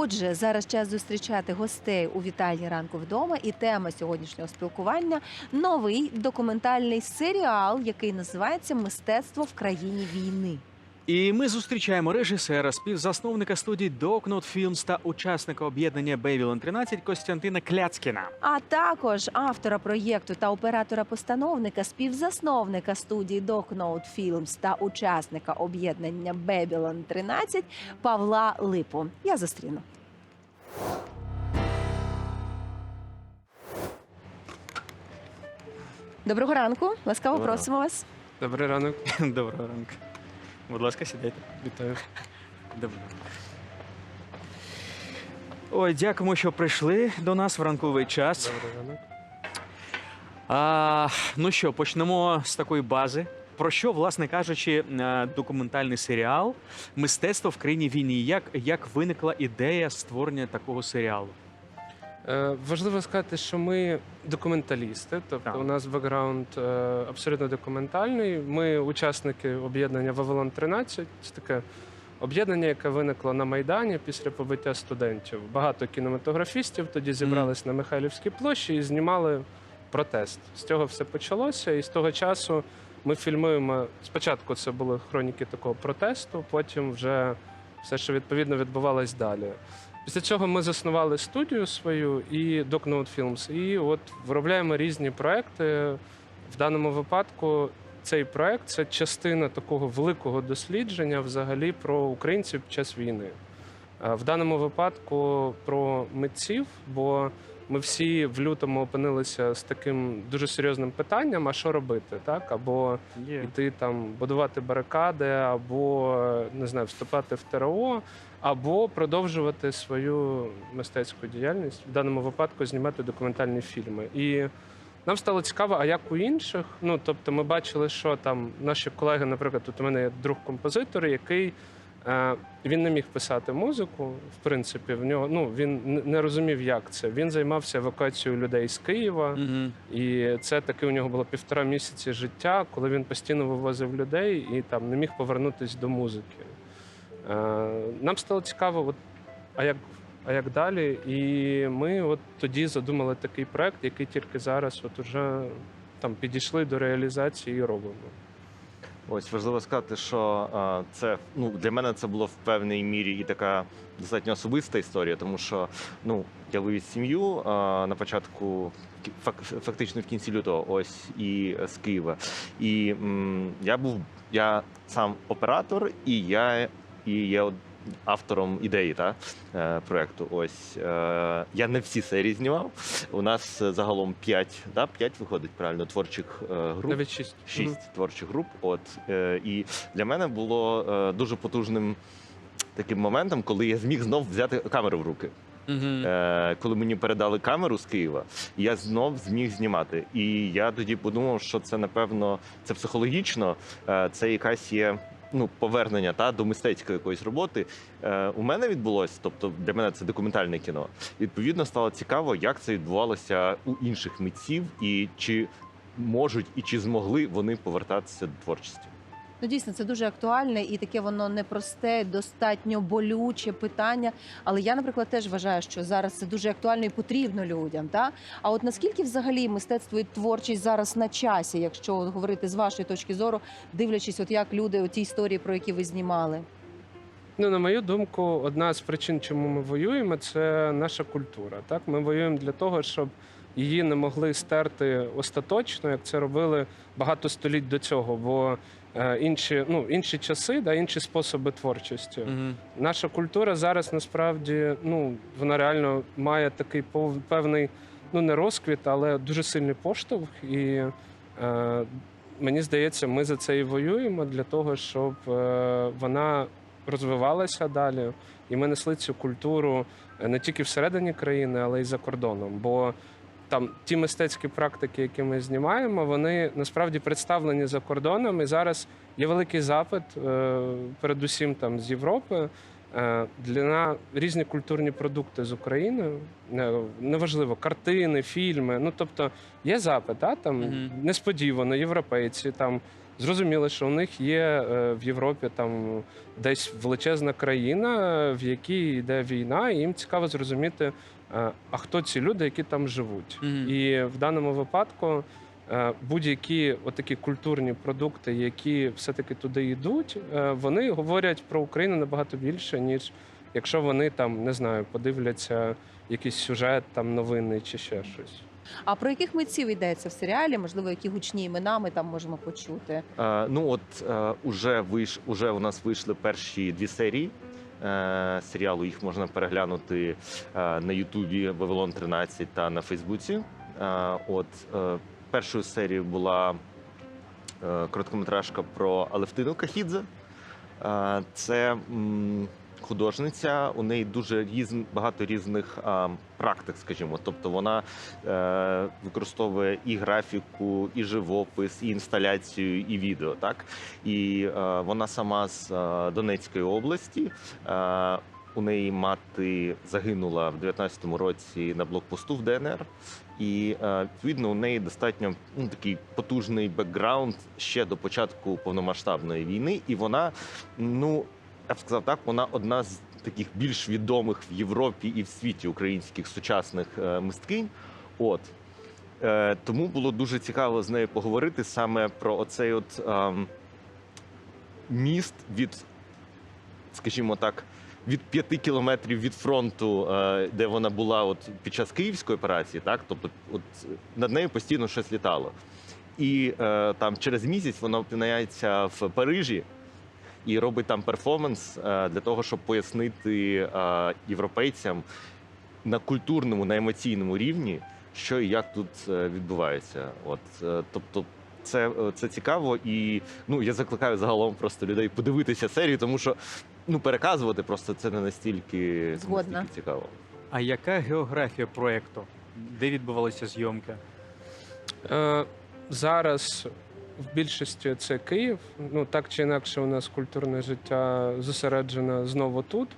Отже, зараз час зустрічати гостей у вітальні ранку вдома. І тема сьогоднішнього спілкування новий документальний серіал, який називається Мистецтво в країні війни. І ми зустрічаємо режисера, співзасновника студії Dognote Films та учасника об'єднання Babylon 13 Костянтина Кляцкіна. А також автора проєкту та оператора-постановника, співзасновника студії Docknote Films та учасника об'єднання Babylon 13 Павла Липу. Я зустріну. Доброго ранку. Ласкаво Доброго. просимо вас. Добрий ранок, Доброго ранку. Будь ласка, сідайте. вітаю. Доброго. Ой, дякуємо, що прийшли до нас в ранковий час. А, ну що, почнемо з такої бази. Про що, власне кажучи, е, документальний серіал Мистецтво в країні війні? Як, як виникла ідея створення такого серіалу? Е, важливо сказати, що ми документалісти, тобто Так. у нас бекграунд е, абсолютно документальний. Ми учасники об'єднання Вавилон 13 Це таке об'єднання, яке виникло на Майдані після побиття студентів. Багато кінематографістів тоді зібрались на Михайлівській площі і знімали протест. З цього все почалося, і з того часу ми фільмуємо. Спочатку це були хроніки такого протесту, потім вже все, що відповідно відбувалось далі. Після цього ми заснували студію свою і DocNote Films, і от виробляємо різні проекти. В даному випадку цей проект це частина такого великого дослідження взагалі про українців під час війни. В даному випадку про митців, бо ми всі в лютому опинилися з таким дуже серйозним питанням: а що робити, так? Або Є. йти там будувати барикади, або не знаю, вступати в ТРО, або продовжувати свою мистецьку діяльність в даному випадку знімати документальні фільми. І нам стало цікаво, а як у інших. Ну тобто, ми бачили, що там наші колеги, наприклад, тут у мене є друг композитор, який. Е, Він не міг писати музику, в принципі, в нього ну він не- розумів, як це. Він займався евакуацією людей з Києва. Мгм. І це таки у нього було півтора місяці життя, коли він постійно вивозив людей і там не міг повернутися до музики. Е, Нам стало цікаво, от, а як, а як далі? І ми от тоді задумали такий проект, який тільки зараз от уже там підійшли до реалізації і робимо. Ось важливо сказати, що це ну для мене це було в певній мірі і така достатньо особиста історія, тому що ну я вивіз сім'ю на початку фактично в кінці лютого, ось і з Києва. І м, я був я сам оператор, і я і є автором ідеї та е, проекту. Ось е, я не всі серії знімав. У нас загалом 5, да, 5 виходить правильно творчих е, груп Навіть шість. шість творчих груп. От е, і для мене було е, дуже потужним таким моментом, коли я зміг знов взяти камеру в руки. Мгм. Е, коли мені передали камеру з Києва, я знов зміг знімати. І я тоді подумав, що це напевно це психологічно, е, це якась є. Ну, повернення та до мистецької якоїсь роботи е, у мене відбулось, тобто для мене це документальне кіно. Відповідно, стало цікаво, як це відбувалося у інших митців, і чи можуть і чи змогли вони повертатися до творчості. Ну, дійсно, це дуже актуальне і таке воно непросте, достатньо болюче питання. Але я, наприклад, теж вважаю, що зараз це дуже актуально і потрібно людям. Та? А от наскільки взагалі мистецтво і творчість зараз на часі, якщо говорити з вашої точки зору, дивлячись, от як люди ті історії, про які ви знімали? Ну, на мою думку, одна з причин, чому ми воюємо, це наша культура. Так, ми воюємо для того, щоб її не могли стерти остаточно, як це робили багато століть до цього. Бо е, інші, ну, інші часи, да, інші способи творчості. Мгм. Наша культура зараз насправді ну, вона реально має такий певний, ну не розквіт, але дуже сильний поштовх. І е, мені здається, ми за це і воюємо для того, щоб е, вона розвивалася далі. І ми несли цю культуру е, не тільки всередині країни, але й за кордоном. Бо там ті мистецькі практики, які ми знімаємо, вони насправді представлені за кордоном. І зараз є великий запит, е, передусім там з Європи. е, Для різні культурні продукти з України Е, неважливо, картини, фільми. Ну тобто є запит, да, там Мгм. несподівано європейці там Зрозуміло, що у них є в Європі там десь величезна країна, в якій йде війна, і їм цікаво зрозуміти, а хто ці люди, які там живуть. Мгм. І в даному випадку е, будь-які отакі культурні продукти, які все-таки туди йдуть, е, вони говорять про Україну набагато більше, ніж якщо вони там не знаю, подивляться якийсь сюжет, там новини чи ще щось. А про яких митців йдеться в серіалі? Можливо, які гучні імена ми там можемо почути? Е, ну от е, уже виш, уже у нас вийшли перші дві серії. Е, серіалу їх можна переглянути е, на Ютубі Вавилон 13 та на Фейсбуці. Е, от першою серією була короткометражка про Алевтину Кахідзе. Це художниця, у неї дуже різ, багато різних а, практик, скажімо. Тобто вона е, використовує і графіку, і живопис, і інсталяцію, і відео. Так і е, вона сама з е, Донецької області. Е, у неї мати загинула в 19-му році на блокпосту в ДНР, і е, відповідно у неї достатньо ну, такий потужний бекграунд ще до початку повномасштабної війни, і вона, ну я б сказав так, вона одна з таких більш відомих в Європі і в світі українських сучасних е, мисткинь. От е, тому було дуже цікаво з нею поговорити саме про оцей от ем, міст від, скажімо так, від п'яти кілометрів від фронту, е, де вона була от під час київської операції, так тобто, от над нею постійно щось літало. І е, там через місяць вона опиняється в Парижі і робить там перформанс е, для того, щоб пояснити е, європейцям на культурному, на емоційному рівні, що і як тут е, відбувається. От тобто. Це, це цікаво, і ну я закликаю загалом просто людей подивитися серію, тому що ну переказувати просто це не настільки, Згодна. настільки цікаво. А яка географія проєкту? Де відбувалася зйомка? Е, зараз в більшості це Київ. Ну так чи інакше, у нас культурне життя зосереджене знову тут.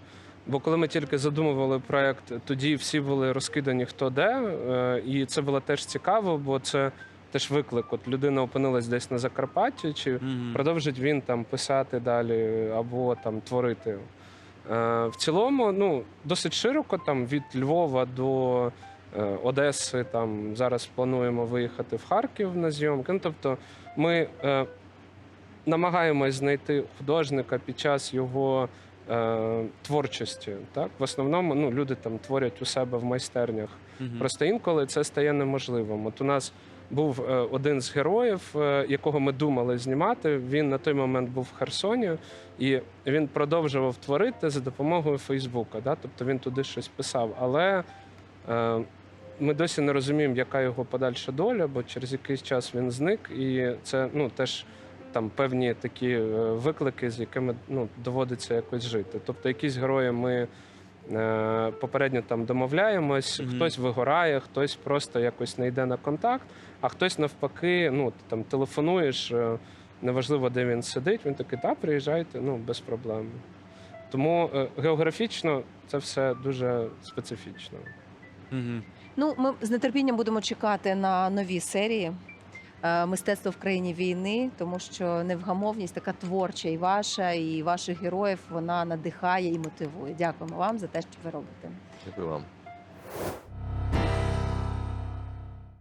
Бо коли ми тільки задумували проект, тоді всі були розкидані хто де, е, і це було теж цікаво, бо це теж виклик. От людина опинилась десь на Закарпатті, чи Мгм. продовжить він там писати далі або там творити. Е, в цілому, ну, досить широко, там від Львова до е, Одеси. Там зараз плануємо виїхати в Харків на зйомки. Ну, тобто, ми е, намагаємось знайти художника під час його е, творчості. Так, в основному ну, люди там творять у себе в майстернях. Мгм. Просто інколи це стає неможливим. От у нас був е, один з героїв, е, якого ми думали знімати. Він на той момент був в Херсоні, і він продовжував творити за допомогою Фейсбука. Да? Тобто він туди щось писав. Але е, ми досі не розуміємо, яка його подальша доля, бо через якийсь час він зник, і це ну теж. Там певні такі е, виклики, з якими ну доводиться якось жити. Тобто, якісь герої ми е, попередньо там домовляємось, Мгм. хтось вигорає, хтось просто якось не йде на контакт, а хтось навпаки, ну ти там телефонуєш, е, неважливо, де він сидить. Він такий, та приїжджайте, ну без проблем. Тому е, географічно це все дуже специфічно. Мгм. Ну, ми з нетерпінням будемо чекати на нові серії. е, Мистецтво в країні війни, тому що невгамовність така творча і ваша, і ваших героїв вона надихає і мотивує. Дякуємо вам за те, що ви робите. Дякую вам.